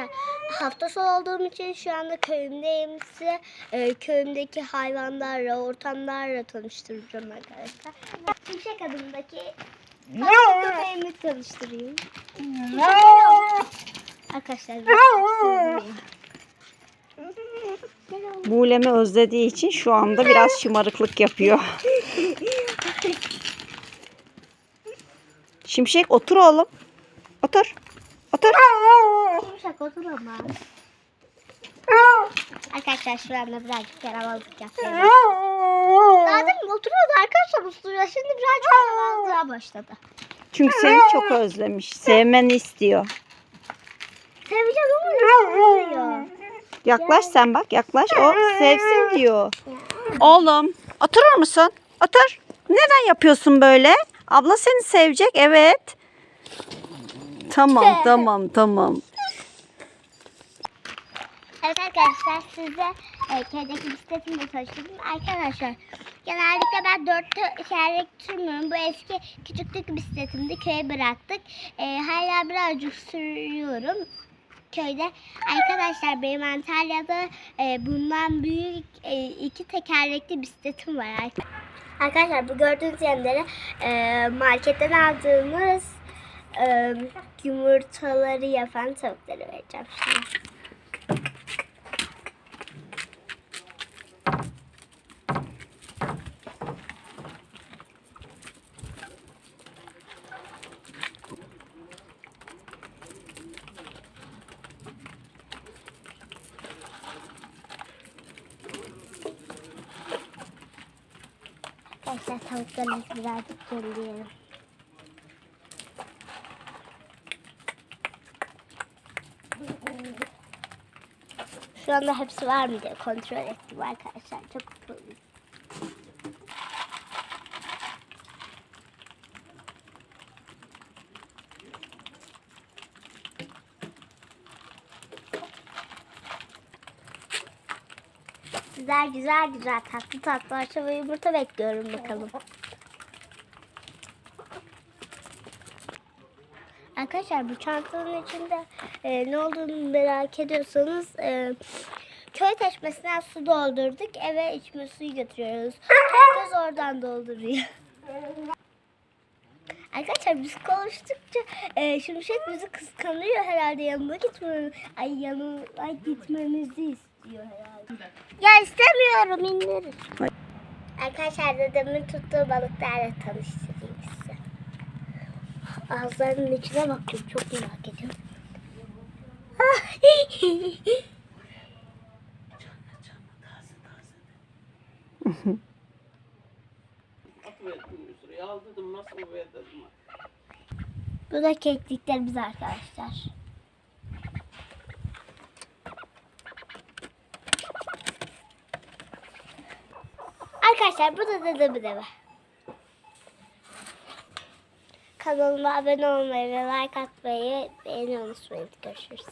Arkadaşlar hafta sonu olduğum için şu anda köyümdeyim. Size e, köyümdeki hayvanlarla, ortamlarla tanıştıracağım arkadaşlar. Şimşek adındaki tatlı köpeğimi tanıştırayım. Arkadaşlar oğlum. Buğlemi özlediği için şu anda biraz şımarıklık yapıyor. Şimşek otur oğlum. Otur. Otur. Şimşek otur ama. Arkadaşlar şu anda birazcık yaramazlık yapıyorum. Daha demin oturuyordu arkadaşlar usluya. Şimdi birazcık yaramazlığa başladı. Çünkü seni çok özlemiş. Sevmeni istiyor. Seveceğim ama oturuyor. Yaklaş sen bak yaklaş. O sevsin diyor. Oğlum oturur musun? Otur. Neden yapıyorsun böyle? Abla seni sevecek. Evet. Tamam tamam tamam. Evet arkadaşlar size e, köydeki bisikletimle tanıştırdım. Arkadaşlar genellikle ben dört tekerlek sürmüyorum. Bu eski küçüklük bisikletimdi. Köye bıraktık. E, hala birazcık sürüyorum köyde. Arkadaşlar benim Antalya'da e, bundan büyük e, iki tekerlekli bisikletim var. Arkadaşlar bu gördüğünüz yerlere e, marketten aldığımız yumurtaları yapan tavukları vereceğim şimdi. Arkadaşlar tavuklarımızı birazcık gölleyelim. Şu anda hepsi var mı diye kontrol ettim arkadaşlar. Çok mutluyum. Sizler güzel güzel tatlı tatlı akşam ve yumurta bekliyorum bakalım. Arkadaşlar bu çantanın içinde e, ne olduğunu merak ediyorsanız e, köy taşmasından su doldurduk. Eve içme suyu götürüyoruz. Herkes oradan dolduruyor. Arkadaşlar biz konuştukça e, Şimşek bizi kıskanıyor herhalde yanına gitmemiz, ay yanına gitmemizi istiyor herhalde. Ya istemiyorum indirin. Arkadaşlar dedemin tuttuğu balıklarla tanıştırayım size. Ağızlarının içine bakıyorum çok merak ediyorum. Bu da kekliklerimiz arkadaşlar. Arkadaşlar bu da dedemin evi. Kanalıma abone olmayı ve like atmayı beğeni unutmayın. Görüşürüz.